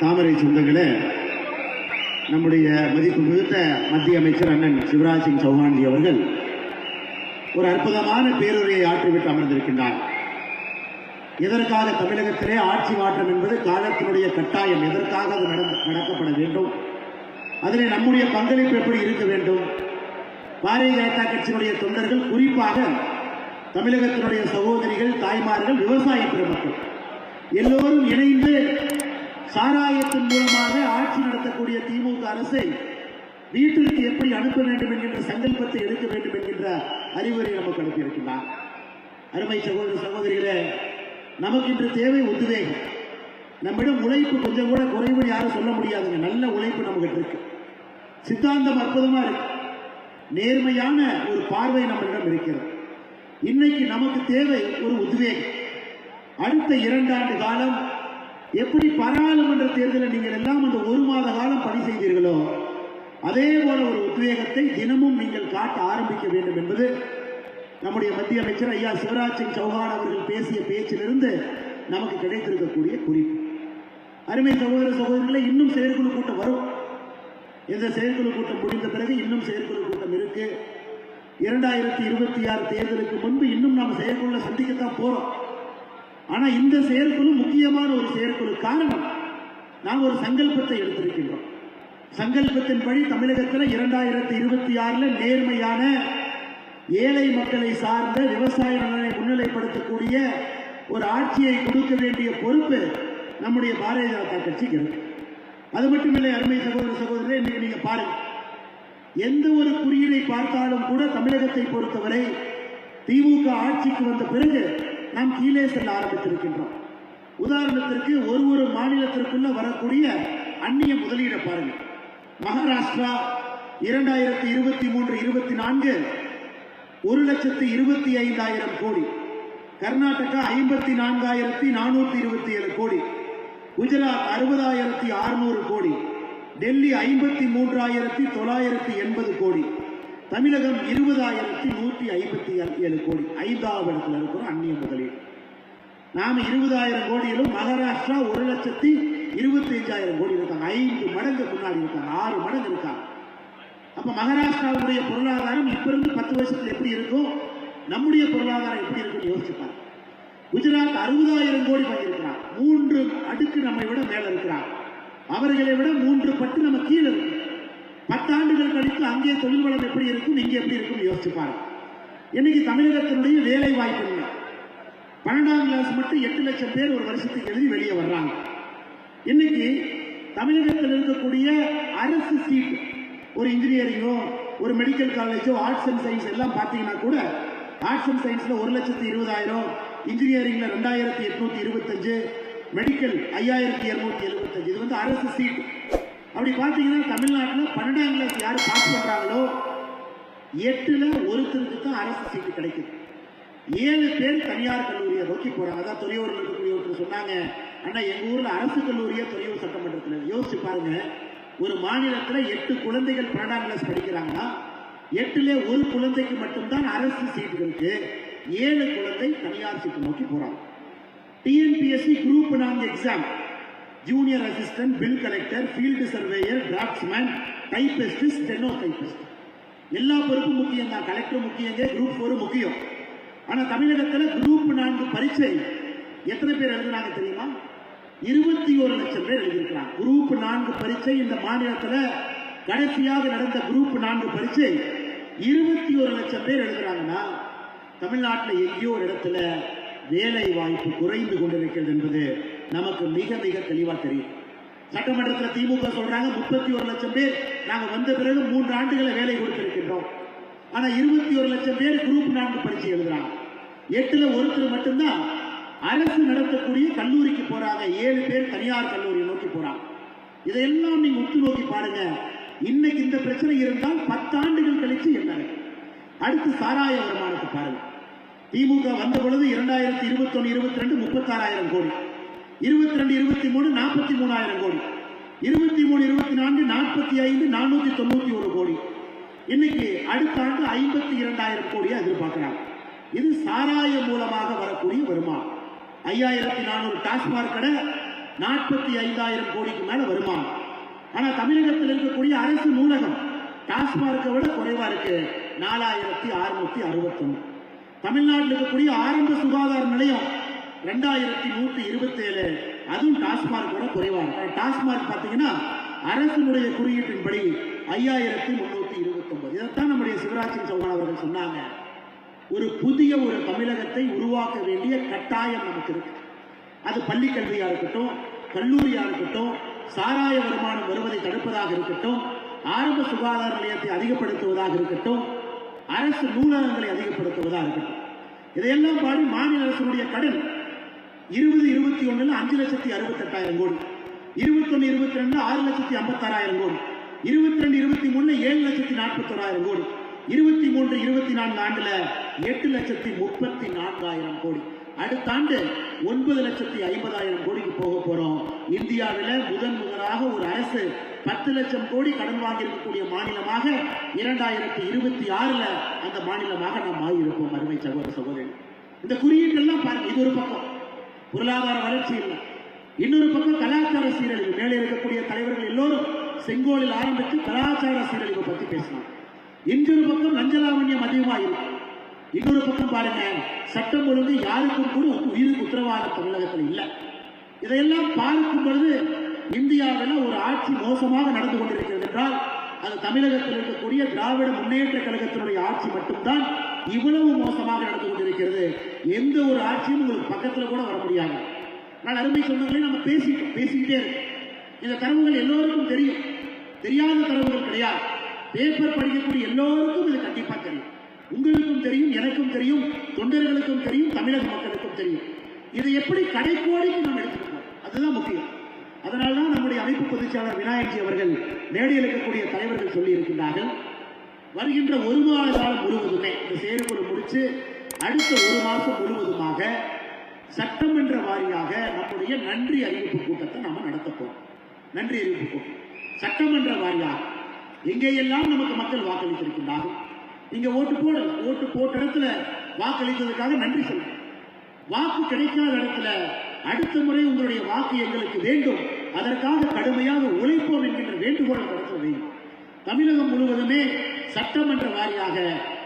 தாமரை சொந்தங்களே நம்முடைய மதிப்பு மிகுந்த மத்திய அமைச்சர் அண்ணன் சிவராஜ் சிங் சௌஹான்ஜி அவர்கள் ஒரு அற்புதமான பேருரையை ஆற்றிவிட்டு அமர்ந்திருக்கின்றார். எதற்காக தமிழகத்திலே ஆட்சி மாற்றம் என்பது காலத்தினுடைய கட்டாயம் எதற்காக அது நடக்கப்பட வேண்டும்? அதிலே நம்முடைய பங்களிப்பு எப்படி இருக்க வேண்டும்? பாரதிய ஜனதா கட்சியினுடைய தொண்டர்கள் குறிப்பாக தமிழகத்தினுடைய சகோதரிகள் தாய்மார்கள் விவசாய பெருமக்கள் எல்லோரும் இணைந்து சாராயத்தின் மூலமாக ஆட்சி நடத்தக்கூடிய திமுக அரசை வீட்டிற்கு எப்படி அனுப்ப வேண்டும் என்கின்ற சங்கல்பத்தை எடுக்க வேண்டும் என்கின்ற அறிவுரை நமக்கு அனுப்பியிருக்கிறார் அருமை சகோதர சகோதரிகளே நமக்கு இன்று தேவை உத்வேகம் நம்மிடம் உழைப்பு கொஞ்சம் கூட குறைவு யாரும் சொல்ல முடியாதுங்க. நல்ல உழைப்பு நம்மகிட்ட இருக்கு. சித்தாந்தம் அற்புதமா இருக்கு. நேர்மையான ஒரு பார்வை நம்மளிடம் இருக்கிறது. இன்னைக்கு நமக்கு தேவை ஒரு உத்வேகம். அடுத்த இரண்டாண்டு காலம் எப்படி பாராளுமன்ற தேர்தலில் நீங்கள் எல்லாம் அந்த ஒரு மாத காலம் பணி செய்தீர்களோ அதே போல ஒரு உத்வேகத்தை தினமும் நீங்கள் காட்ட ஆரம்பிக்க வேண்டும் என்பது நம்முடைய மத்திய அமைச்சர் ஐயா சிவராஜ் சிங் சௌஹான் அவர்கள் பேசிய பேச்சிலிருந்து நமக்கு கிடைத்திருக்கக்கூடிய குறிப்பு. அருமை சகோதர சகோதரிகளை இன்னும் செயற்குழு கூட்டம் வரும். இந்த செயற்குழு கூட்டம் முடிந்த பிறகு இன்னும் செயற்குழு கூட்டம் இருக்கு. இரண்டாயிரத்தி இருபத்தி ஆறு தேர்தலுக்கு முன்பு இன்னும் நாம் செயற்குழுல சந்திக்கத்தான் போறோம். ஆனா இந்த செயற்குழு முக்கியமான ஒரு செயற்குழு காரணம் நாம் ஒரு சங்கல்பத்தை எடுத்திருக்கின்றோம். சங்கல்பத்தின்படி தமிழகத்தில் இரண்டாயிரத்தி இருபத்தி ஆறுல நேர்மையான ஏழை மக்களை சார்ந்த விவசாய நலனை முன்னிலைப்படுத்தக்கூடிய ஒரு ஆட்சியை கொடுக்க வேண்டிய பொறுப்பு நம்முடைய பாரதிய ஜனதா கட்சிக்கு இருக்கு. அது மட்டுமில்லை அருமை சகோதர சகோதரரே இன்னைக்கு நீங்க பாருங்க. எந்த ஒரு குறியீடை பார்த்தாலும் கூட தமிழகத்தை பொறுத்தவரை திமுக ஆட்சிக்கு வந்த பிறகு நாம் கீழே செல்ல ஆரம்பித்திருக்கின்றோம். உதாரணத்திற்கு ஒரு ஒரு மாநிலத்திற்குள்ள வரக்கூடிய அந்நிய முதலீடை பாருங்கள் மகாராஷ்டிரா இரண்டாயிரத்தி இருபத்தி மூன்று இருபத்தி நான்கு ஒரு லட்சத்து இருபத்தி ஐந்தாயிரம் கோடி. கர்நாடகா ஐம்பத்தி நான்காயிரத்தி நானூற்றி இருபத்தி ஏழு கோடி. குஜராத் அறுபதாயிரத்தி அறுநூறு கோடி. டெல்லி ஐம்பத்தி மூன்றாயிரத்தி தொள்ளாயிரத்தி எண்பது கோடி. தமிழகம் இருபதாயிரத்தி நூற்றி ஐம்பத்தி ஏழு கோடி. ஐந்தாவது இடத்துல இருக்கிறோம் அந்நிய முதலீடு. நாம் இருபதாயிரம் கோடியிலும் மகாராஷ்டிரா ஒரு லட்சத்தி இருபத்தி அஞ்சாயிரம் கோடி இருக்காங்க. ஐந்து மடங்கு முன்னாடி இருக்காங்க ஆறு மடங்கு இருக்காங்க. அப்ப மகாராஷ்டிராவுடைய பொருளாதாரம் இப்ப இருந்து பத்து வருஷத்தில் எப்படி இருக்கும்? நம்முடைய பொருளாதாரம் எப்படி இருக்கும்னு யோசிச்சுப்பாங்க குஜராத் அறுபதாயிரம் கோடி வாங்கியிருக்கிறான். மூன்று அடுக்கு நம்மை விட மேல இருக்கிறான். அவர்களை விட மூன்று பட்டு நம்ம கீழே இருக்கு. பத்தாண்டுகள் கழித்து அங்கே தொழில் வளம் எப்படி இருக்கும் இங்கே எப்படி இருக்கும் யோசிச்சு பாருங்க. இன்னைக்கு தமிழகத்தினுடைய வேலை வாய்ப்பு இல்லை பன்னெண்டாம் கிளாஸ் மட்டும் எட்டு லட்சம் பேர் ஒரு வருஷத்துக்கு எழுதி வெளியே வர்றாங்க. இன்னைக்கு தமிழகத்தில் இருக்கக்கூடிய அரசு சீட் ஒரு இன்ஜினியரிங்கோ ஒரு மெடிக்கல் காலேஜோ ஆர்ட்ஸ் அண்ட் சயின்ஸ் எல்லாம் பார்த்தீங்கன்னா கூட ஆர்ட்ஸ் அண்ட் சயின்ஸில் ஒரு லட்சத்து இருபதாயிரம் இன்ஜினியரிங்கில் ரெண்டாயிரத்தி எட்நூத்தி இருபத்தஞ்சு மெடிக்கல் ஐயாயிரத்தி இரநூத்தி எழுபத்தஞ்சு. இது வந்து அரசு சீட் அப்படி பார்த்தீங்கன்னா தமிழ்நாட்டில் பன்னெண்டாம் கிளாஸ் யார் பாஸ் பண்ணுறாங்களோ எட்டில் ஒருத்தருக்கு தான் அரசு சீட்டு கிடைக்குது. ஏழு பேர் தனியார் கல்லூரியை நோக்கி போகிறாங்க அதான் துறையோர்கள் இருக்கக்கூடிய ஒருத்தர் சொன்னாங்க ஆனால் எங்கள் ஊரில் அரசு கல்லூரியை துறையூர் சட்டமன்றத்தில். யோசிச்சு பாருங்க ஒரு மாநிலத்தில் எட்டு குழந்தைகள் பன்னெண்டாம் கிளாஸ் படிக்கிறாங்கன்னா எட்டுல ஒரு குழந்தைக்கு மட்டும்தான் அரசு சீட்டுகளுக்கு ஏழு குழந்தை தனியார் சீட்டு நோக்கி போகிறாங்க டிஎன்பிஎஸ்சி குரூப் நான்கு exam junior assistant bill collector field surveyor draftsman typist steno typist எல்லா பொறுப்பும் முக்கியம் தான் கலெக்டர் முக்கியங்க குரூப் ஃபோர் முக்கியம். ஆனால் தமிழகத்தில் குரூப் நான்கு பரீட்சை எத்தனை பேர் எழுதுனாங்க தெரியுமா? இருபத்தி ஒரு லட்சம் பேர் எழுதியிருக்கிறாங்க. குரூப் நான்கு பரீட்சை இந்த மாநிலத்தில் கடைசியாக நடந்த குரூப் நான்கு பரீட்சை இருபத்தி ஒரு லட்சம் பேர் எழுதுறாங்கன்னா தமிழ்நாட்டில் எங்கேயோ ஒரு இடத்துல வேலை வாய்ப்பு குறைந்து கொண்டிருக்கிறது என்பது நமக்கு மிக மிக தெளிவா தெரியும். சட்டமன்றத்தில் திமுக சொல்றாங்க முப்பத்தி ஒரு லட்சம் பேர். நாங்க வந்த பிறகு மூன்று ஆண்டுகளை வேலை கொடுத்திருக்கின்றோம். ஆனா இருபத்தி ஒரு லட்சம் பேர் குரூப் நான்கு பரீட்சை எழுதுறாங்க. எட்டுல ஒருத்தர் மட்டும்தான் அரசு நடத்தக்கூடிய கல்லூரிக்கு போறாங்க. ஏழு பேர் தனியார் கல்லூரியை நோக்கி போறாங்க. இதையெல்லாம் நீங்க உற்று நோக்கி பாருங்க. இன்னைக்கு இந்த பிரச்சனை இருந்தால் பத்தாண்டுகள் கழிச்சு என்ன அடுத்து சாராய வருமானத்தை பாருங்க. திமுக வந்த பொழுது இரண்டாயிரத்தி இருபத்தி ஒன்னு இருபத்தி ரெண்டு முப்பத்தாறாயிரம் கோடி. இருபத்தி ரெண்டு இருபத்தி மூணு நாற்பத்தி மூணாயிரம் கோடி. இருபத்தி மூணு இருபத்தி நான்கு நாற்பத்தி ஐந்து நானூத்தி தொண்ணூத்தி ஒரு கோடி. இன்னைக்கு அடுத்த ஆண்டு ஐம்பத்தி இரண்டாயிரம் கோடியை எதிர்பார்க்கிறாங்க. இது சாராய மூலமாக வரக்கூடிய வருமானம் ஐயாயிரத்தி நானூறு டாஸ்மாக் கடை நாற்பத்தி ஐந்தாயிரம் கோடிக்கு மேல வருமானம் ஆனா தமிழகத்தில் இருக்கக்கூடிய அரசு நூலகம் டாஸ்மார்க்கை விட குறைவா இருக்கு. நாலாயிரத்தி அறுநூத்தி அறுபத்தொன்னு. தமிழ்நாட்டில் இருக்கக்கூடிய ஆரம்ப சுகாதார நிலையம் ரெண்டாயிரத்தி நூற்றி இருபத்தி ஏழு அதுவும் டாஸ்மார்க் கூட குறைவாக டாஸ்மார்க் பார்த்தீங்கன்னா அரசினுடைய குறியீட்டின்படி ஐயாயிரத்தி முன்னூற்றி இருபத்தொன்பது. இதைத்தான் நம்முடைய சிவராஜன் சௌகான் அவர்கள் சொன்னாங்க. ஒரு புதிய ஒரு தமிழகத்தை உருவாக்க வேண்டிய கட்டாயம் நமக்கு இருக்கு. அது பள்ளி இருக்கட்டும் கல்லூரியாக இருக்கட்டும் சாராய வருமானம் வருவதை தடுப்பதாக இருக்கட்டும் ஆரம்ப சுகாதார நிலையத்தை அதிகப்படுத்துவதாக இருக்கட்டும் அரசு நூலகங்களை அதிகப்படுத்துவதாக இருக்கட்டும். இதையெல்லாம் பாடி மாநில அரசுடைய கடன் இருபது இருபத்தி ஒண்ணுல அஞ்சு லட்சத்தி அறுபத்தெட்டாயிரம் கோடி. இருபத்தொன்னு இருபத்தி ரெண்டு ஆறு லட்சத்தி ஐம்பத்தாறாயிரம் கோடி. இருபத்தி ரெண்டு இருபத்தி மூணுல ஏழு லட்சத்தி நாற்பத்தோராயிரம் கோடி. இருபத்தி மூன்று இருபத்தி நான்கு ஆண்டுல எட்டு லட்சத்தி முப்பத்தி நான்காயிரம் கோடி. அடுத்த ஆண்டு ஒன்பது லட்சத்தி ஐம்பதாயிரம் கோடிக்கு போக போறோம். இந்தியாவில முதன் முதலாக ஒரு அரசு பத்து லட்சம் கோடி கடன் வாங்கியிருக்கக்கூடிய மாநிலமாக இரண்டாயிரத்தி இருபத்தி ஆறுல அந்த மாநிலமாக நாம் ஆகியிருப்போம் அருமை சகோதர சகோதரி. இந்த குறியீட்டெல்லாம் பாருங்க இது ஒரு பக்கம். பொருளாதார வளர்ச்சி இல்லை. இன்னொரு பக்கம் கலாச்சார சீரழிவு. மேலே இருக்கக்கூடிய தலைவர்கள் எல்லோரும் செங்கோலில் ஆரம்பித்து கலாச்சார சீரழிவை பற்றி பேசினாங்க. இன்னொரு பக்கம் லஞ்சலாவண்யம் அதிகமாக இருக்கு. இன்னொரு பக்கம் பாருங்க சட்டம் ஒழுங்கு யாருக்கும் கூட உயிருக்கு உத்தரவாதம் தமிழகத்தில் இல்லை. இதையெல்லாம் பார்க்கும் பொழுது இந்தியாவில் ஒரு ஆட்சி மோசமாக நடந்து கொண்டிருக்கிறது என்றால் அது தமிழகத்தில் இருக்கக்கூடிய திராவிட முன்னேற்ற கழகத்தினுடைய ஆட்சி மட்டும்தான் இவ்வளவு மோசமாக நடந்து கொண்டிருக்கிறது. எந்த ஒரு ஆட்சியும் உங்களுக்கு பக்கத்தில் கூட வர முடியாது. நான் அருமை சொன்னவர்களே நம்ம பேசிட்டோம் பேசிக்கிட்டே இருக்கோம். இந்த தரவுகள் எல்லோருக்கும் தெரியும். தெரியாத தரவுகள் கிடையாது. பேப்பர் படிக்கக்கூடிய எல்லோருக்கும் இது கண்டிப்பாக தெரியும். உங்களுக்கும் தெரியும் எனக்கும் தெரியும் தொண்டர்களுக்கும் தெரியும் தமிழக மக்களுக்கும் தெரியும். இதை எப்படி கடைக்கோடிக்கு நம்ம எடுத்துக்கணும் அதுதான் முக்கியம். அதனால் தான் நம்முடைய அமைப்பு பொதுச்செயலாளர் விநாயகஜி அவர்கள் மேடையில் இருக்கக்கூடிய தலைவர்கள் சொல்லி இருக்கின்றார்கள் வருகின்ற ஒரு மாத காலம் முழுவதுமே இந்த செயற்குழு முடித்து அடுத்த ஒரு மாதம் முழுவதுமாக சட்டமன்ற வாரியாக நம்முடைய நன்றி அறிவிப்பு கூட்டத்தை நாம் நடத்தப்போம் நன்றி அறிவிப்பு கூட்டம். சட்டமன்ற வாரியாக. எங்கேயெல்லாம் நமக்கு மக்கள் வாக்களித்திருக்கின்றார்கள். நீங்க ஓட்டு போடல ஓட்டு போட்ட இடத்துல வாக்களித்ததுக்காக நன்றி சொல்லுங்க வாக்கு கிடைக்காத இடத்துல அடுத்த முறை உங்களுடைய வாக்கு எங்களுக்கு வேண்டும். அதற்காக கடுமையாக உழைப்போம் என்கின்ற வேண்டுகோளை நடத்துவதை தமிழகம் முழுவதுமே சட்டமன்ற வாரியாக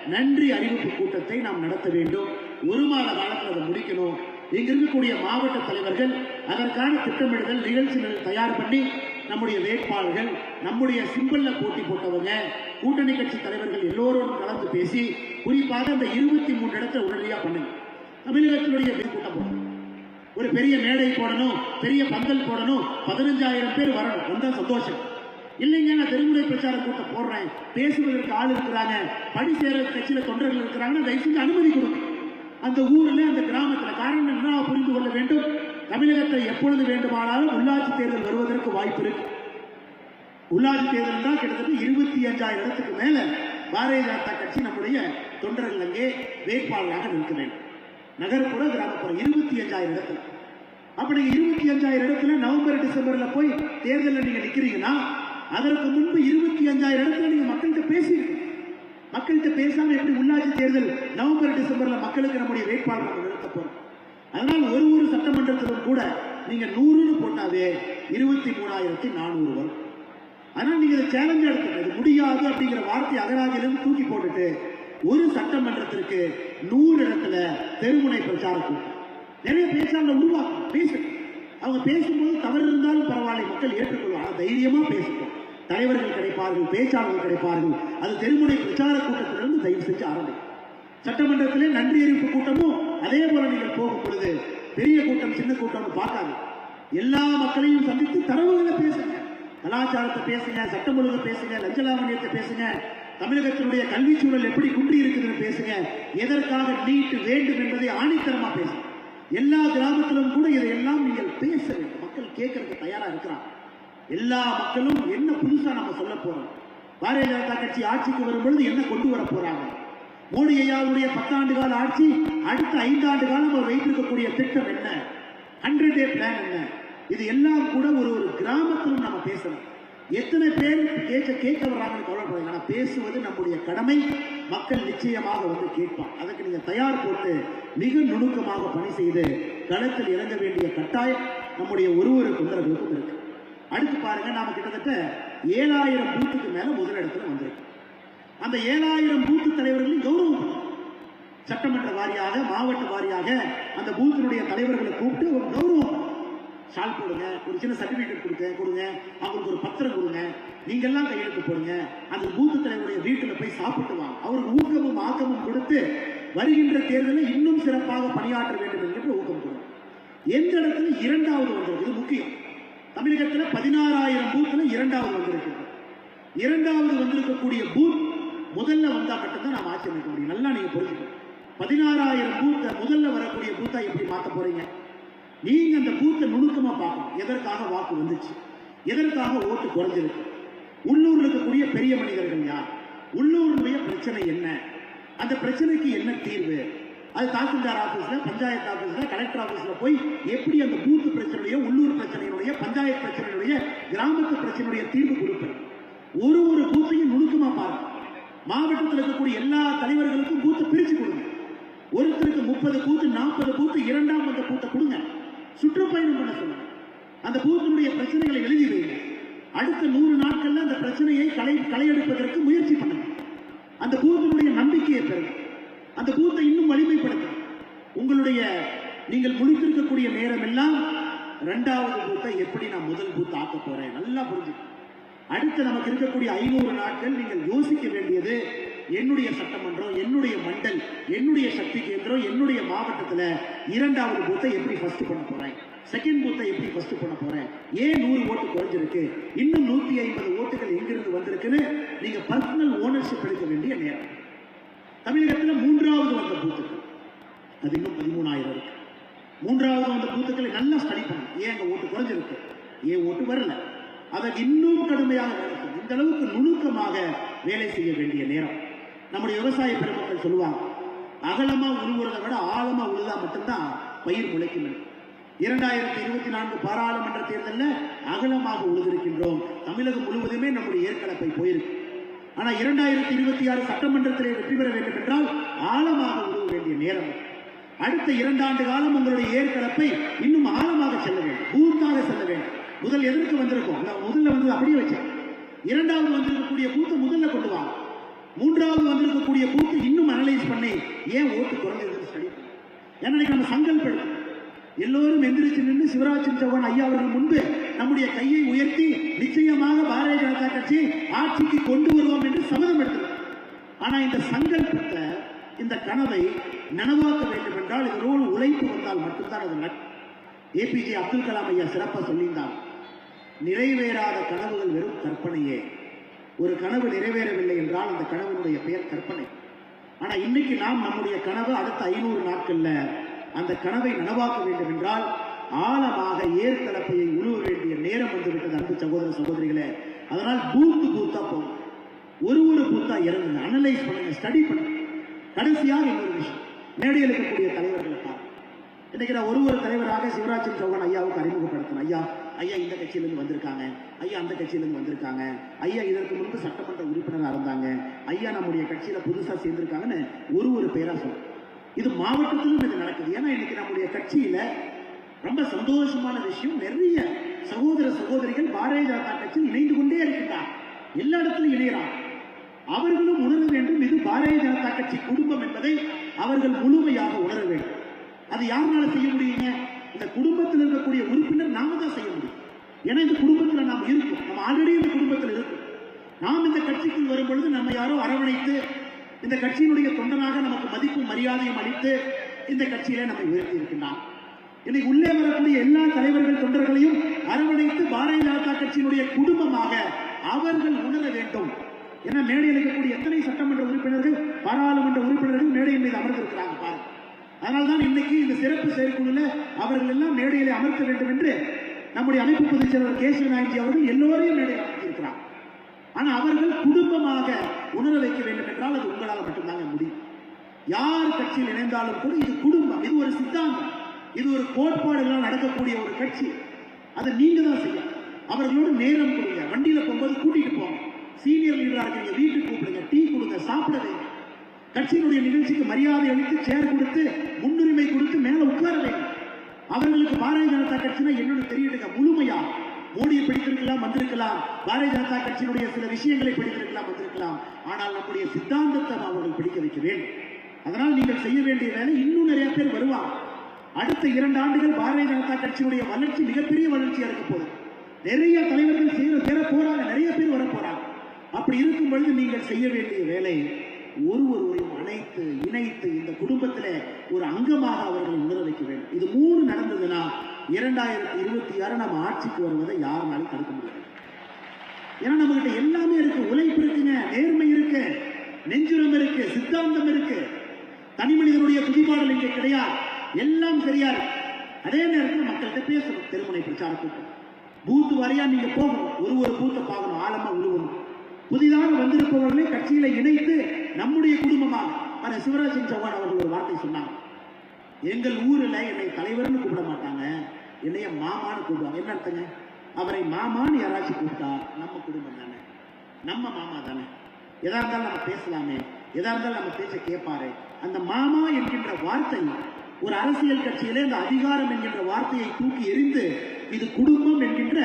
நன்றி அறிவிப்பு கூட்டத்தை நாம் நடத்த வேண்டும். ஒரு மாத காலத்தில் அதை முடிக்கணும். இங்க இருக்கக்கூடிய மாவட்ட தலைவர்கள் அதற்கான திட்டமிடுதல் நிகழ்ச்சிகள் தயார் பண்ணி நம்முடைய வேட்பாளர்கள் நம்முடைய சிம்பிள்ல போட்டி போட்டவங்க கூட்டணி கட்சி தலைவர்கள் எல்லோரும் கலந்து பேசி குறிப்பாக அந்த இருபத்தி மூணு இடத்தை உடனடியாக பண்ணுங்க. தமிழகத்தினுடைய கூட்டம் போடணும் ஒரு பெரிய மேடை போடணும் பெரிய பந்தல் போடணும் பதினஞ்சாயிரம் பேர் வரணும். வந்தா சந்தோஷம். இல்லைங்க நான் தெருமுறை பிரச்சார கூட்டம் போடுறேன். பேசுவதற்கு ஆள் இருக்கிறாங்க. படி சேர கட்சியில தொண்டர்கள் இருக்கிறாங்கன்னா தயவு செஞ்சு அனுமதி கொடுங்க. அந்த ஊர்ல அந்த கிராமத்துல காரணம் என்ன புரிந்து கொள்ள வேண்டும்? தமிழகத்தில் எப்பொழுது வேண்டுமானாலும் உள்ளாட்சி தேர்தல் வருவதற்கு வாய்ப்பு இருக்கு. உள்ளாட்சி தேர்தல் தான் கிட்டத்தட்ட இருபத்தி அஞ்சாயிரம் இடத்துக்கு மேல பாரதிய ஜனதா கட்சி நம்முடைய தொண்டர்கள் அங்கே வேட்பாளராக நிற்க வேண்டும். நகர்ப்புற கிராமப்புறம் இருபத்தி அஞ்சாயிரம் இடத்துல. அப்ப நீங்க இருபத்தி அஞ்சாயிரம் இடத்துல நவம்பர் டிசம்பர்ல போய் தேர்தலில் நீங்க நிக்கிறீங்கன்னா அதற்கு முன்பு இருபத்தி அஞ்சாயிரம் இடத்துல நீங்க மக்கள்கிட்ட பேசியிருக்கீங்க மக்கள்கிட்ட பேசாம எப்படி உள்ளாட்சி தேர்தல் நவம்பர் டிசம்பர்ல மக்களுக்கு நம்முடைய வேட்பாளர் நிறுத்த போறோம். அதனால் ஒரு ஒரு சட்டமன்றத்திலும் கூட நீங்க நூறுன்னு போட்டாவே இருபத்தி மூணாயிரத்தி நானூறு வரும். ஆனால் நீங்க இதை சேலஞ்சா எடுத்துக்க இது முடியாது அப்படிங்கிற வார்த்தை அகராதியிலிருந்து தூக்கி போட்டுட்டு ஒரு சட்டமன்றத்திற்கு நூறு இடத்துல தெருமுனை பிரச்சாரம் நிறைய பேச்சாளர் உருவாக்கும் பேசு. அவங்க பேசும்போது தவறு இருந்தாலும் பரவாயில்லை மக்கள் ஏற்றுக்கொள்வாங்க தைரியமா பேசுவோம் தலைவர்கள் கிடைப்பார்கள் பேச்சாளர்கள் கிடைப்பார்கள். அது தெருமுனை பிரச்சார கூட்டத்திலிருந்து தயவு செஞ்சு ஆரம்பிக்கும் சட்டமன்றத்திலே நன்றி அறிவிப்பு கூட்டமும் அதே போல நீங்கள் போகும் பொழுது பெரிய கூட்டம் சின்ன கூட்டம்னு பார்க்காது. எல்லா மக்களையும் சந்தித்து தரவுகளை பேசுங்க. கலாச்சாரத்தை பேசுங்க சட்டம் ஒழுங்கு பேசுங்க லஞ்சலாவணியத்தை பேசுங்க. தமிழகத்தினுடைய கல்வி சூழல் எப்படி குன்றி இருக்குதுன்னு பேசுங்க. எதற்காக நீட் வேண்டும் என்பதை ஆணித்தரமா பேசுங்க. எல்லா கிராமத்திலும் கூட இதையெல்லாம் நீங்கள் பேச வேண்டும். மக்கள் கேட்கறதுக்கு தயாரா இருக்கிறாங்க. எல்லா மக்களும் என்ன புதுசா நம்ம சொல்ல போறோம்? பாரதிய ஜனதா கட்சி ஆட்சிக்கு வரும்பொழுது என்ன கொண்டு வர போறாங்க? மோடி ஐயாவுடைய பத்தாண்டு கால ஆட்சி அடுத்த ஐந்தாண்டு காலம் அவர் வைத்திருக்கக்கூடிய திட்டம் என்ன? ஹண்ட்ரட் டே பிளான் என்ன? இது எல்லாம் கூட ஒரு ஒரு கிராமத்திலும் நம்ம பேசணும். எத்தனை பேர் கேட்க கேட்க வர்றாங்கன்னு கவலைப்படுங்க ஆனா பேசுவது நம்முடைய கடமை. மக்கள் நிச்சயமாக வந்து கேட்பான் அதுக்கு நீங்க தயார் போட்டு மிக நுணுக்கமாக பணி செய்து களத்தில் இறங்க வேண்டிய கட்டாயம் நம்முடைய ஒரு ஒரு தொண்டர்களுக்கும் இருக்கு. அடுத்து பாருங்க நாம கிட்டத்தட்ட ஏழாயிரம் பூத்துக்கு மேல முதலிடத்துல வந்திருக்கு. அந்த ஏழாயிரம் பூத்து தலைவர்களும் கௌரவம் சட்டமன்ற வாரியாக மாவட்ட வாரியாக அந்த பூத்தினுடைய தலைவர்களை கூப்பிட்டு ஒரு கௌரவம் ஷால் போடுங்க ஒரு சின்ன சர்டிபிகேட் கொடுங்க கொடுங்க அவங்களுக்கு ஒரு பத்திரம் கொடுங்க. நீங்கெல்லாம் கையெழுத்து போடுங்க. அந்த பூத்து தலைவருடைய வீட்டில் போய் சாப்பிட்டு வாங்க. அவருக்கு ஊக்கமும் ஆக்கமும் கொடுத்து வருகின்ற தேர்தலில் இன்னும் சிறப்பாக பணியாற்ற வேண்டும் என்கின்ற ஊக்கம் கொடுங்க. எந்த இடத்துல இரண்டாவது வந்திருக்கு? இது முக்கியம். தமிழகத்தில் பதினாறாயிரம் பூத்துல இரண்டாவது வந்திருக்கிறது. இரண்டாவது வந்திருக்கக்கூடிய பூத் முதல்ல வந்தா மட்டும்தான் நாம் ஆட்சி அமைக்க முடியும். நல்லா நீங்க புரிஞ்சுக்கணும். பதினாறாயிரம் பூத்தை முதல்ல வரக்கூடிய பூத்தா எப்படி மாற்ற போறீங்க? நீங்க அந்த கூத்த நுணுக்கமா பார்க்கணும். எதற்காக வாக்கு வந்துச்சு? எதற்காக ஓட்டு குறைஞ்சிருக்கு? உள்ளூர்ல இருக்கக்கூடிய பெரிய மனிதர்கள் யார்? உள்ளூருடைய பிரச்சனை என்ன? அந்த பிரச்சனைக்கு என்ன தீர்வு? அது தாசில்தார் ஆபீஸ்ல பஞ்சாயத்து ஆபீஸ்ல கலெக்டர் ஆபீஸ்ல போய் எப்படி அந்த பூத்து பிரச்சனையுடைய உள்ளூர் பிரச்சனையுடைய பஞ்சாயத்து பிரச்சனையுடைய கிராமத்து பிரச்சனையுடைய தீர்வு கொடுப்பது? ஒரு ஒரு பூத்தையும் நுணுக்கமா பாருங்க மாவட்டத்தில் இருக்கக்கூடிய எல்லா தலைவர்களுக்கும் பூத்தை பிரிச்சு கொடுங்க. ஒருத்தருக்கு முப்பது பூத்து நாற்பது பூத்து இரண்டாம் அந்த பூத்தை கொடுங்க. சுற்றுப்பயணம் பண்ண சொல்லுங்க அந்த பூத்தினுடைய பிரச்சனைகளை எழுதி வைங்க. அடுத்த நூறு நாட்கள்ல அந்த பிரச்சனையை களை களையெடுப்பதற்கு முயற்சி பண்ணுங்க. அந்த பூத்தினுடைய நம்பிக்கையை பெறுங்க. அந்த பூத்தை இன்னும் வலிமைப்படுத்துங்க. உங்களுடைய நீங்கள் முடித்திருக்கக்கூடிய நேரம் எல்லாம் இரண்டாவது பூத்தை எப்படி நான் முதல் பூத்தை ஆக்க போறேன்? நல்லா புரிஞ்சுக்கணும் அடுத்து நமக்கு இருக்கக்கூடிய ஐநூறு நாட்கள் நீங்கள் யோசிக்க வேண்டியது என்னுடைய சட்டமன்றம் என்னுடைய மண்டல் என்னுடைய சக்தி கேந்திரம் என்னுடைய மாவட்டத்துல இரண்டாவது பூத்தை எப்படி ஃபர்ஸ்ட் பண்ண போறேன்? செகண்ட் பூத்தை எப்படி ஃபர்ஸ்ட் பண்ண போறேன்? ஏன் நூறு ஓட்டு குறைஞ்சிருக்கு? இன்னும் நூத்தி ஐம்பது ஓட்டுகள் எங்கிருந்து வந்திருக்குன்னு நீங்க பர்சனல் ஓனர்ஷிப் எடுக்க வேண்டிய நேரம். தமிழகத்துல மூன்றாவது வந்த பூத்துக்கள் அது இன்னும் பதிமூணாயிரம் இருக்கு. மூன்றாவது வந்த பூத்துக்களை நல்லா ஸ்டடி பண்ணும் ஏன் அங்க ஓட்டு குறைஞ்சிருக்கு? ஏன் ஓட்டு வரல? அதை இன்னும் கடுமையாக வேலை இந்த அளவுக்கு நுணுக்கமாக வேலை செய்ய வேண்டிய நேரம். நம்முடைய விவசாய பெருமக்கள் சொல்லுவாங்க அகலமா உழுவுறதை விட ஆழமா உழுதா மட்டும்தான் பயிர் முளைக்கும் இரண்டாயிரத்தி இருபத்தி நான்கு பாராளுமன்ற தேர்தலில் அகலமாக உழுதிருக்கின்றோம். தமிழகம் முழுவதுமே நம்முடைய ஏற்கலப்பை போயிருக்கு. ஆனா இரண்டாயிரத்தி இருபத்தி ஆறு சட்டமன்றத்தில் வெற்றி பெற வேண்டும் என்றால் ஆழமாக உழுவ வேண்டிய நேரம். அடுத்த இரண்டாண்டு காலம் உங்களுடைய ஏற்கலப்பை இன்னும் ஆழமாக செல்ல வேண்டும் பூத்தாக செல்ல வேண்டும். முதல் எதற்கு வந்திருக்கோம். முதல்ல வந்து அப்படியே வச்சேன். இரண்டாவது வந்திருக்கக்கூடிய கூத்த முதல்ல கொண்டு வாங்க மூன்றாவது வந்திருக்கக்கூடிய கூட்டு இன்னும் அனலைஸ் பண்ணி ஏன் ஓட்டு குறைஞ்சதுன்னு ஸ்டடி ஏன்னா நம்ம சங்கல்பம் எல்லோரும் எந்திரிச்சு நின்று சிவராஜன் சிங் சௌஹான் ஐயா அவர்கள் முன்பு நம்முடைய கையை உயர்த்தி நிச்சயமாக பாரதிய ஜனதா கட்சி ஆட்சிக்கு கொண்டு வருவோம் என்று சபதம் எடுத்தோம் ஆனா இந்த சங்கல்பத்தை இந்த கனவை நனவாக்க வேண்டும் என்றால் இதனோடு உழைப்பு வந்தால் மட்டும்தான் அது ஏபிஜே அப்துல் கலாம் ஐயா சிறப்பாக சொல்லியிருந்தார் நிறைவேறாத கனவுகள் வெறும் கற்பனையே. ஒரு கனவு நிறைவேறவில்லை என்றால் அந்த கனவுடைய பெயர் கற்பனை. ஆனா இன்னைக்கு நாம் நம்முடைய கனவு அடுத்த ஐநூறு நாட்கள்ல அந்த கனவை நனவாக்க வேண்டும் என்றால் ஆழமாக ஏற்கலப்பையை உழுவ வேண்டிய நேரம் வந்துவிட்டது அன்பு சகோதர சகோதரிகளே. அதனால் பூத்து பூத்தா போகும் ஒரு ஒரு பூத்தா இறங்குங்க. அனலைஸ் பண்ணுங்க ஸ்டடி பண்ணுங்க. கடைசியாக இன்னொரு விஷயம். மேடையில் இருக்கக்கூடிய தலைவர்களை பாருங்க இன்னைக்கு நான் ஒரு ஒரு தலைவராக சிவராஜ் சௌகான் ஐயாவுக்கு அறிமுகப்படுத்தினேன். ஐயா ஐயா இந்த கட்சியிலிருந்து வந்திருக்காங்க. ஐயா அந்த கட்சியிலிருந்து வந்திருக்காங்க. ஐயா இதற்கு முன்பு சட்டமன்ற உறுப்பினராக இருந்தாங்க. ஐயா நம்முடைய கட்சியில புதுசா சேர்ந்திருக்காங்கன்னு ஒரு ஒரு பேரா சொல்றேன் இது மாவட்டத்திலும் இது நடக்குது. ஏன்னா இன்னைக்கு நம்முடைய கட்சியில ரொம்ப சந்தோஷமான விஷயம் நிறைய சகோதர சகோதரிகள் பாரதிய ஜனதா கட்சியில் இணைந்து கொண்டே இருக்கின்றார். எல்லா இடத்திலும் இணையறாங்க அவர்களும் உணர வேண்டும். இது பாரதிய ஜனதா கட்சி குடும்பம் என்பதை அவர்கள் முழுமையாக உணர வேண்டும். அது யாருனால செய்ய முடியுங்க? இந்த குடும்பத்தில் இருக்கக்கூடிய உறுப்பினர் நாம தான் செய்ய முடியும். ஏன்னா இந்த குடும்பத்தில் நாம் இருக்கோம். நம்ம ஆல்ரெடி இந்த குடும்பத்தில் இருக்கோம். நாம் இந்த கட்சிக்கு வரும் பொழுது நம்ம யாரோ அரவணைத்து இந்த கட்சியினுடைய தொண்டனாக நமக்கு மதிப்பும் மரியாதையும் அளித்து இந்த கட்சியில நம்மை உயர்த்தி இருக்கின்றான் இன்னைக்கு உள்ளே வரக்கூடிய எல்லா தலைவர்கள் தொண்டர்களையும் அரவணைத்து பாரதிய ஜனதா கட்சியினுடைய குடும்பமாக அவர்கள் உணர வேண்டும். ஏன்னா மேடையில் இருக்கக்கூடிய எத்தனை சட்டமன்ற உறுப்பினர்கள் பாராளுமன்ற உறுப்பினர்கள் மேடையின் மீது அமர்ந்திருக்கிறாங்க பாருங்க. அதனால்தான் இன்னைக்கு இந்த சிறப்பு செயற்குழுல அவர்கள் எல்லாம் மேடையிலே அமர்த்த வேண்டும் என்று நம்முடைய அமைப்பு பொதுச் செயலர் கேசவ நாயகி அவர்கள் எல்லோரையும் மேடையில் ஆனால் அவர்கள் குடும்பமாக உணர வைக்க வேண்டும் என்றால் அது உங்களால் மட்டும்தாங்க முடியும். யார் கட்சியில் இணைந்தாலும் கூட இது குடும்பம் இது ஒரு சித்தாந்தம். இது ஒரு கோட்பாடுகளால் நடக்கக்கூடிய ஒரு கட்சி. அதை நீங்க தான் செய்யணும். அவர்களோடு நேரம் கொடுங்க. வண்டியில போகும்போது கூட்டிட்டு போங்க. சீனியர் லீடரா இருக்கீங்க வீட்டுக்கு கூப்பிடுங்க. டீ கொடுங்க சாப்பிட வைங்க. கட்சியினுடைய நிகழ்ச்சிக்கு மரியாதை அளித்து சேர் கொடுத்து முன்னுரிமை கொடுத்து மேல உட்கார வைங்க. அவர்களுக்கு பாரதிய ஜனதா கட்சினா என்னன்னு தெரியுதுங்க முழுமையா மோடியை பிடித்திருக்கலாம் வந்திருக்கலாம். பாரதிய ஜனதா கட்சியினுடைய சில விஷயங்களை பிடித்திருக்கலாம் வந்திருக்கலாம். ஆனால் நம்முடைய சித்தாந்தத்தை அவர்கள் பிடிக்க வைக்க வேண்டும் அதனால் நீங்கள் செய்ய வேண்டிய வேலை இன்னும் நிறைய பேர் வருவாங்க. அடுத்த இரண்டு ஆண்டுகள் பாரதிய ஜனதா கட்சியினுடைய வளர்ச்சி மிகப்பெரிய வளர்ச்சியா இருக்க போகுது. நிறைய தலைவர்கள் சேர சேர போறாங்க நிறைய பேர் வர போறாங்க. அப்படி இருக்கும் பொழுது நீங்கள் செய்ய வேண்டிய வேலை ஒருவரையும் அணைத்து இணைத்து இந்த குடும்பத்துல ஒரு அங்கமாக அவர்களை உணர வைக்க வேண்டும். இது மூணு நடந்ததுன்னா இரண்டாயிரத்தி இருபத்தி ஆறு நம்ம ஆட்சிக்கு வருவதை யாருனாலும் தடுக்க முடியாது. ஏன்னா நம்ம கிட்ட எல்லாமே இருக்கு. உழைப்பு இருக்குங்க நேர்மை இருக்கு நெஞ்சுரம் இருக்கு சித்தாந்தம் இருக்கு. தனி மனிதனுடைய துதிபாடல் இங்கே கிடையாது. எல்லாம் சரியா இருக்கு அதே நேரத்தில் மக்கள்கிட்ட பேசணும். திருமணை பிரச்சார கூட்டம். பூத்து வாரியா நீங்க போகணும். ஒரு ஒரு பூத்தை பார்க்கணும் ஆழமா உழுவணும். புதிதாக வந்திருப்பவர்களை கட்சியில இணைத்து நம்முடைய குடும்பமாக மன சிவராஜ் சிங் சௌஹான் அவர்கள் ஒரு வார்த்தை சொன்னாங்க. எங்கள் ஊர்ல என்னை தலைவர்னு கூப்பிட மாட்டாங்க. என்னைய மாமான்னு கூப்பிடுவாங்க. என்ன அர்த்தங்க? அவரை மாமான்னு யாராச்சும் கூப்பிட்டா நம்ம குடும்பம் தானே? நம்ம மாமா தானே? எதா இருந்தாலும் நம்ம பேசலாமே. எதா இருந்தாலும் நம்ம பேச கேட்பாரு. அந்த மாமா என்கின்ற வார்த்தை ஒரு அரசியல் கட்சியிலே இந்த அதிகாரம் என்கின்ற வார்த்தையை தூக்கி எறிந்து இது குடும்பம் என்கின்ற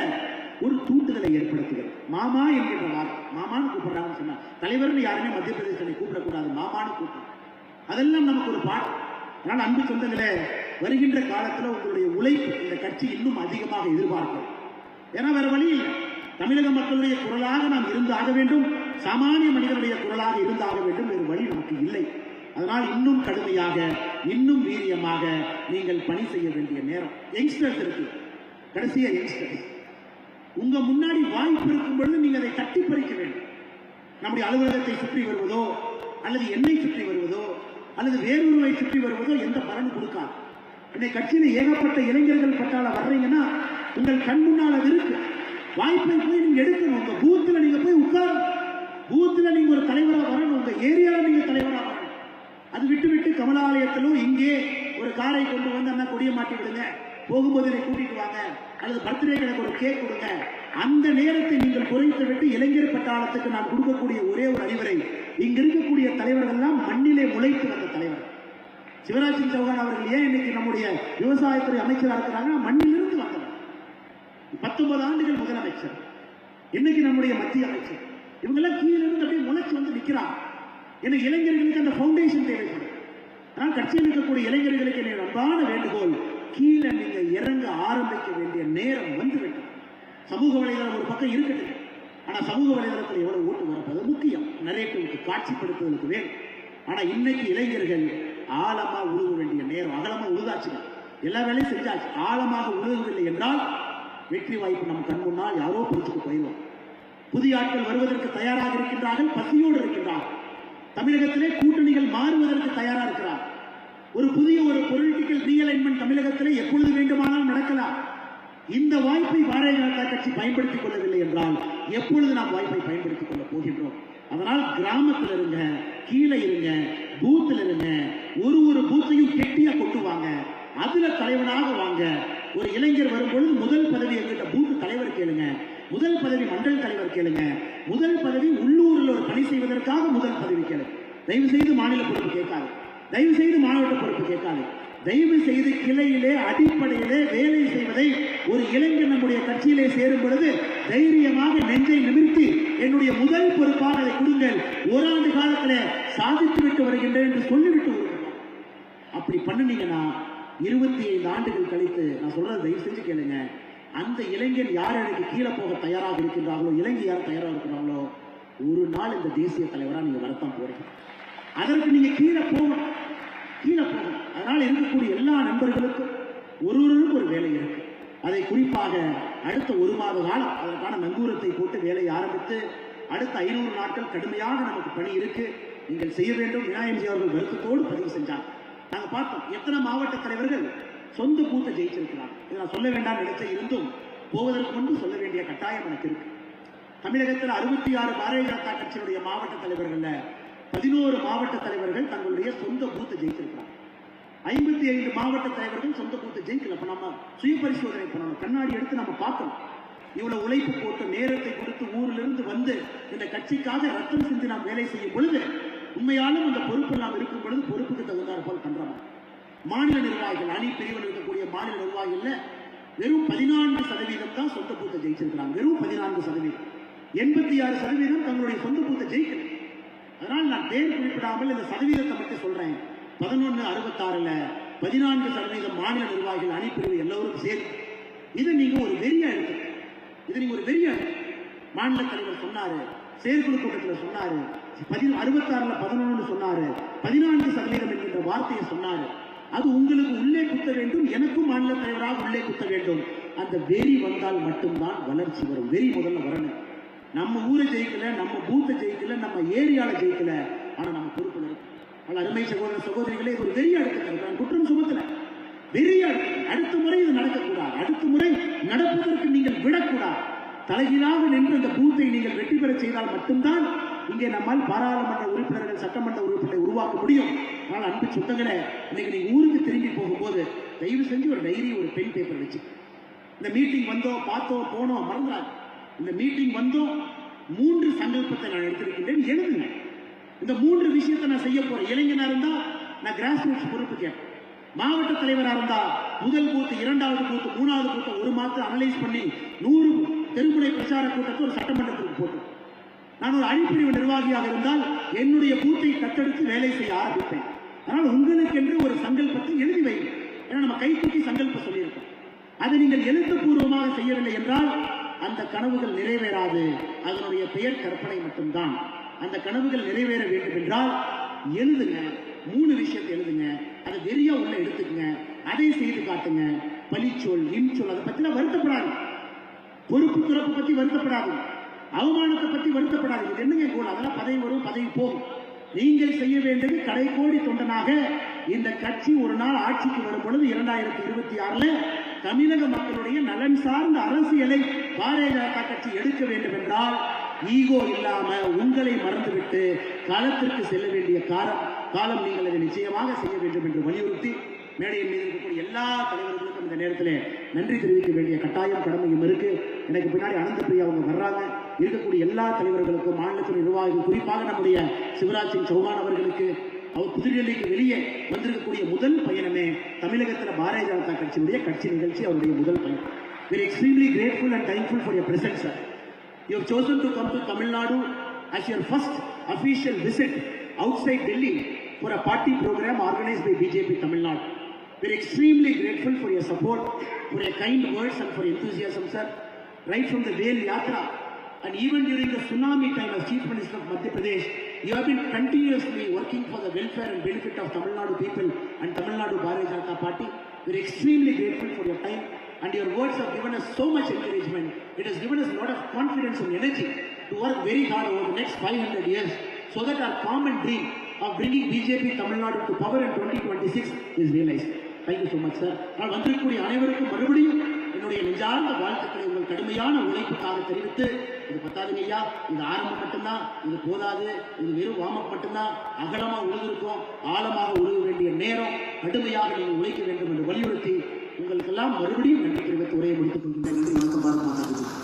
ஒரு தூண்டுதலை ஏற்படுத்துகிறது. மாமா என்கின்ற வார்த்தை மாமான்னு கூப்பிடுறாங்கன்னு சொன்னா தலைவர்னு யாருமே மத்திய பிரதேசத்தை கூப்பிடக்கூடாது மாமான்னு கூப்பிடும் அதெல்லாம் நமக்கு ஒரு பாடம். அதனால் அன்பு சொந்தங்களே வருகின்ற காலத்தில் உங்களுடைய உழைப்பு இந்த கட்சி இன்னும் அதிகமாக எதிர்பார்க்கும். ஏன்னா வேற வழி இல்லை. தமிழக மக்களுடைய குரலாக நாம் இருந்தாக வேண்டும் சாமானிய மனிதனுடைய குரலாக இருந்தாக வேண்டும் வேறு வழி நமக்கு இல்லை. அதனால் இன்னும் கடுமையாக இன்னும் வீரியமாக நீங்கள் பணி செய்ய வேண்டிய நேரம். யங்ஸ்டர்ஸ் இருக்கு. கடைசியா யங்ஸ்டர்ஸ். உங்க முன்னாடி வாய்ப்பு இருக்கும் பொழுது நீங்க அதை தட்டி பறிக்க வேண்டும். நம்முடைய அலுவலகத்தை சுற்றி வருவதோ அல்லது என்னை சுற்றி வருவதோ அல்லது வேறொருவை சுற்றி வருவதோ எந்த பலனும் கொடுக்காது. இன்னைக்கு கட்சியில ஏகப்பட்ட இளைஞர்கள் பட்டால வர்றீங்கன்னா உங்கள் கண் முன்னால் அது இருக்கு. வாய்ப்பை போய் நீங்க எடுக்கணும். உங்க பூத்துல நீங்க போய் உட்காரும் பூத்துல நீங்க ஒரு தலைவரா வரணும். உங்க ஏரியால நீங்க தலைவரா வரணும். அது விட்டு விட்டு கமலாலயத்திலும் இங்கே ஒரு காரை கொண்டு வந்து அண்ணா கொடிய மாட்டி விடுங்க. போகும்போது இதை கூட்டிட்டு வாங்க. அல்லது பர்த்டே எனக்கு ஒரு கேக் கொடுங்க. அந்த நேரத்தை நீங்கள் குறைத்து விட்டு இளைஞர் பட்டாளத்துக்கு நான் கொடுக்கக்கூடிய ஒரே ஒரு அறிவுரை. இங்க இருக்கக்கூடிய தலைவர்கள் எல்லாம் மண்ணிலே முளைத்து வந்த தலைவர். சிவராஜ் சிங் சௌகான் அவர்கள் ஏன் இன்னைக்கு நம்முடைய விவசாயத்துறை அமைச்சராக இருக்கிறாங்கன்னா மண்ணிலிருந்து வந்தவர். பத்தொன்பது ஆண்டுகள் முதலமைச்சர். இன்னைக்கு நம்முடைய மத்திய அமைச்சர். இவங்கெல்லாம் கீழே இருந்து அப்படியே முளைச்சு வந்து நிற்கிறான் ஏன்னா இளைஞர்களுக்கு அந்த ஃபவுண்டேஷன் தேவைப்படும். ஆனால் கட்சியில் இருக்கக்கூடிய இளைஞர்களுக்கு என்னுடைய அன்பான வேண்டுகோள். கீழே நீங்க இறங்க ஆரம்பிக்க வேண்டிய நேரம் வந்து சமூக வலைதளம் ஒரு பக்கம் இருக்கட்டும் ஆனா சமூக வலைதளத்தில் எவ்வளவு ஓட்டு வரப்பது முக்கியம். நரேட்டிவுக்கு காட்சிப்படுத்துவதற்கு வேணும். ஆனா இன்னைக்கு இளைஞர்கள் ஆழமா உழுக வேண்டிய நேரம் அகலமா உழுதாச்சுங்க. எல்லா வேலையும் செஞ்சாச்சு. ஆழமாக உழுகவில்லை என்றால் வெற்றி வாய்ப்பு நம் கண் முன்னால் யாரோ பிடிச்சிட்டு போயிடுவோம் புதிய ஆட்கள் வருவதற்கு தயாராக இருக்கின்றார்கள் பசியோடு இருக்கின்றார்கள். தமிழகத்திலே கூட்டணிகள் மாறுவதற்கு தயாரா இருக்கிறார் ஒரு புதிய ஒரு பொலிட்டிக்கல் ரீஅலைன்மெண்ட் தமிழகத்தில் எப்பொழுது வேண்டுமானாலும் நடக்கலாம். இந்த வாய்ப்பை பாரதிய ஜனதா கட்சி பயன்படுத்திக் கொள்ளவில்லை என்றால் எப்பொழுது நாம் வாய்ப்பை பயன்படுத்திக் கொள்ள போகின்றோம்? அதனால் கிராமத்தில் இருங்க கீழே இருங்க பூத்தில் இருங்க ஒரு ஒரு பூத்தையும் கெட்டியா கொண்டு வாங்க. அதுல தலைவனாக வாங்க. ஒரு இளைஞர் வரும்பொழுது முதல் பதவி எங்கிட்ட பூத்து தலைவர் கேளுங்க. முதல் பதவி மண்டல் தலைவர் கேளுங்க. முதல் பதவி உள்ளூரில் ஒரு பணி செய்வதற்காக முதல் பதவி கேளுங்க. தயவு செய்து மாநில பொறுப்பு கேட்காது தயவு செய்து மாவட்ட பொறுப்பு கேட்காது. தயவு செய்து கிளையிலே அடிப்படையிலே வேலை செய்வதை ஒரு இளைஞர் நம்முடைய கட்சியிலே சேரும் பொழுது தைரியமாக நெஞ்சை நிமிர்த்தி என்னுடைய முதல் பொறுப்பாக அதை கொடுங்கள். ஓராண்டு காலத்தில் சாதித்து விட்டு வருகின்றேன் என்று சொல்லிவிட்டு அப்படி பண்ணுனீங்கன்னா இருபத்தி ஐந்து ஆண்டுகள் கழித்து நான் சொல்றது தயவு செஞ்சு கேளுங்க. அந்த இளைஞர் யார் எனக்கு கீழே போக தயாராக இருக்கின்றார்களோ இளைஞர் யார் தயாராக இருக்கிறாங்களோ ஒரு நாள் இந்த தேசிய தலைவராக நீங்க வரத்தான் போறீங்க. அதற்கு நீங்க கீழே போகணும். கீழே போகணும். அதனால் இருக்கக்கூடிய எல்லா நண்பர்களுக்கும் ஒரு ஒருவருக்கும் ஒரு வேலை இருக்கு. அதை குறிப்பாக அடுத்த ஒரு மாத காலம் அதற்கான நங்கூரத்தை போட்டு வேலையை ஆரம்பித்து அடுத்த ஐநூறு நாட்கள் கடுமையாக நமக்கு பணி இருக்கு. நீங்கள் செய்ய வேண்டும். விநாயகஜி அவர்கள் வருத்தத்தோடு பதிவு செஞ்சாங்க நாங்கள் பார்த்தோம். எத்தனை மாவட்ட தலைவர்கள் சொந்த பூத்தை ஜெயிச்சிருக்கிறாங்க இதை நான் சொல்ல வேண்டாம் நினைச்ச இருந்தும் போவதற்கு முன்பு சொல்ல வேண்டிய கட்டாயம் எனக்கு இருக்கு. தமிழகத்தில் அறுபத்தி ஆறு பாரதிய ஜனதா கட்சியினுடைய மாவட்ட தலைவர்கள் பதினோரு மாவட்ட தலைவர்கள் தங்களுடைய சொந்த பூத்து ஜெயிச்சிருக்கிறாங்க ஐம்பத்தி ஐந்து மாவட்ட தலைவர்கள் சொந்த பூத்து ஜெயிக்கல. அப்ப நம்ம சுய பரிசோதனை பண்ணணும். கண்ணாடி எடுத்து நம்ம பார்க்கணும். இவ்வளவு உழைப்பு போட்டு நேரத்தை கொடுத்து ஊரிலிருந்து வந்து இந்த கட்சிக்காக ரத்தம் சிந்தி நாம் வேலை செய்யும் பொழுது உண்மையாலும் அந்த பொறுப்பு நாம் இருக்கும் பொழுது பொறுப்புக்கு தகுந்தாற் போல் பண்றோம். மாநில நிர்வாகிகள் அணி பிரிவில் இருக்கக்கூடிய மாநில நிர்வாகிகள்ல வெறும் பதினான்கு சதவீதம் தான் சொந்த பூத்தை ஜெயிச்சிருக்கிறாங்க. வெறும் பதினான்கு சதவீதம். எண்பத்தி ஆறு சதவீதம் தங்களுடைய சொந்த பூத்தை ஜெயிக்கல. அதனால் நான் பேர் குறிப்பிடாமல் இந்த சதவீதத்தை மட்டும் சொல்றேன். பதினொன்னு அறுபத்தாறுல பதினான்கு சதவீதம் மாநில நிர்வாகிகள் அணிப்பிரிவு எல்லோரும் சேர்த்து இதை நீங்க ஒரு வெறியா எடுத்து இதை நீங்க ஒரு வெறியா மாநில தலைவர் சொன்னாரு செயற்குழு கூட்டத்தில் சொன்னாரு பதின அறுபத்தாறுல பதினொன்னு சொன்னாரு பதினான்கு சதவீதம் என்கின்ற வார்த்தையை சொன்னாரு. அது உங்களுக்கு உள்ளே குத்த வேண்டும் எனக்கும் மாநில தலைவராக உள்ளே குத்த வேண்டும். அந்த வெறி வந்தால் மட்டும்தான் வளர்ச்சி வரும். வெறி முதல்ல வரணும். நம்ம ஊரை ஜெயிக்கல நம்ம பூத்தை ஜெயிக்கல நம்ம ஏரியால ஜெயிக்கல. ஆனா நம்ம பொறுப்புல இருக்கு பல அருமை சகோதர சகோதரிகளே ஒரு வெறியா எடுத்துக்கிறது நான் குற்றம் சுமத்தல வெறியா எடுத்துக்கிறது. அடுத்த முறை இது நடக்கக்கூடாது. அடுத்த முறை நடப்பதற்கு நீங்கள் விடக்கூடாது. தலைகீழாக நின்று அந்த பூத்தை நீங்கள் வெற்றி பெற செய்தால் மட்டும்தான் இங்கே நம்மால் பாராளுமன்ற உறுப்பினர்கள் சட்டமன்ற உறுப்பினரை உருவாக்க முடியும். ஆனால் அன்பு சொந்தங்களே இன்னைக்கு நீங்க ஊருக்கு திரும்பி போகும்போது தயவு செஞ்சு ஒரு டைரி ஒரு பென் பேப்பர் வச்சு இந்த மீட்டிங் வந்தோம் பார்த்தோம் போனோம் மறந்துடாது இந்த மீட்டிங் வந்தோம் மூன்று சங்கல்பத்தை நான் எடுத்திருக்கின்றேன். எழுதுங்க. இந்த மூன்று விஷயத்தை நான் செய்ய போறேன். இளைஞனா இருந்தா நான் கிராஸ் ரூட்ஸ் பொறுப்பு கேட்பேன். மாவட்ட தலைவரா இருந்தா முதல் கூத்து இரண்டாவது கூத்து மூணாவது பூத்தை ஒரு மாதத்தை அனலைஸ் பண்ணி நூறு தெருமுனை பிரச்சார கூட்டத்தை ஒரு சட்டமன்றத்துக்கு போட்டு நான் ஒரு அழிப்பிரிவு நிர்வாகியாக இருந்தால் என்னுடைய பூத்தை தத்தெடுத்து வேலை செய்ய ஆரம்பிப்பேன். அதனால் உங்களுக்கென்று ஒரு சங்கல்பத்தை எழுதி வைங்க. ஏன்னா நம்ம கைத்தூக்கி சங்கல்பம் சொல்லியிருக்கோம். அதை நீங்கள் எழுத்துப்பூர்வமாக செய்யவில்லை என்றால் அந்த கனவுகள் நிறைவேறாது. அதனுடைய பெயர் கற்பனை மட்டும்தான். அந்த கனவுகள் நிறைவேற வேண்டும் என்றால் எழுதுங்க. மூணு விஷயத்தை எழுதுங்க. அதை வெறியா உள்ள எடுத்துக்கங்க. அதை செய்து காட்டுங்க. பழிச்சொல் இன்சொல் அதை பத்தின வருத்தப்படாது. பொறுப்பு துறப்பு பத்தி வருத்தப்படாது. அவமானத்தை பத்தி வருத்தப்படாது. இது என்னங்க கோல்? அதெல்லாம் பதவி வரும் பதவி போகும். நீங்கள் செய்ய வேண்டியது கோடி தொண்டனாக இந்த கட்சி ஒரு நாள் ஆட்சிக்கு வரும் பொழுது இரண்டாயிரத்தி இருபத்தி ஆறுல தமிழக மக்களுடைய நலன் சார்ந்த அரசியலை பாரதிய ஜனதா கட்சி எடுக்க வேண்டும் என்றால் ஈகோ இல்லாம உங்களை மறந்துவிட்டு களத்திற்கு செல்ல வேண்டிய காலம் காலம் நீங்கள் அதை நிச்சயமாக செய்ய வேண்டும் என்று வலியுறுத்தி மேடையின் மீது இருக்கக்கூடிய எல்லா தலைவர்களுக்கும் இந்த நேரத்தில் நன்றி தெரிவிக்க வேண்டிய கட்டாயம் கடமையும் இருக்கு. எனக்கு பின்னாடி அனந்த பிரியா அவங்க வர்றாங்க. இருக்கக்கூடிய எல்லா தலைவர்களுக்கும் மாநிலத்தின் நிர்வாகிகள் குறிப்பாக நம்முடைய சிவராஜ் சிங் சௌகான் அவர்களுக்கு புதுடெல்லிக்கு வெளியே வந்திருக்கக்கூடிய முதல் பயணமே தமிழகத்தில் பாரதிய ஜனதா கட்சியினுடைய கட்சி நிகழ்ச்சி அவருடைய முதல் பயணம் we're extremely grateful and thankful for your presence sir you have chosen to come to Tamil Nadu as your first official visit outside Delhi for a party program organized by BJP Tamil Nadu. We're extremely grateful for your support, for your kind words and for your enthusiasm, sir. Right from the Vel Yatra and even during the tsunami time as Chief Minister of Madhya Pradesh, you have been continuously working for the welfare and benefit of Tamil Nadu people and Tamil Nadu Bharatiya Janata Party. We're extremely grateful for your time and your words have given us so much encouragement. It has given us a lot of confidence and energy to work very hard over the next 500 years so that our common dream of bringing BJP Tamil Nadu to power in 2026 is realized. Thank you so much, sir. நான் வந்திருக்கக்கூடிய அனைவருக்கும் மறுபடியும் என்னுடைய நெஞ்சார்ந்த வாழ்த்துக்களை உங்கள் கடுமையான உழைப்புக்காக தெரிவித்து இது பத்தாதுங்க ஐயா. இது ஆரம்பம் மட்டும்தான். இது போதாது. இது வெறும் வாமப் மட்டும்தான். அகலமாக உழுதிருக்கும். ஆழமாக உழுக வேண்டிய நேரம் கடுமையாக நீங்கள் உழைக்க வேண்டும் என்று வலியுறுத்தி உங்களுக்கெல்லாம் மறுபடியும் நன்றி தெரிவித்து உரையை முடித்துக் கொள்கின்றேன். நன்றி வணக்கம்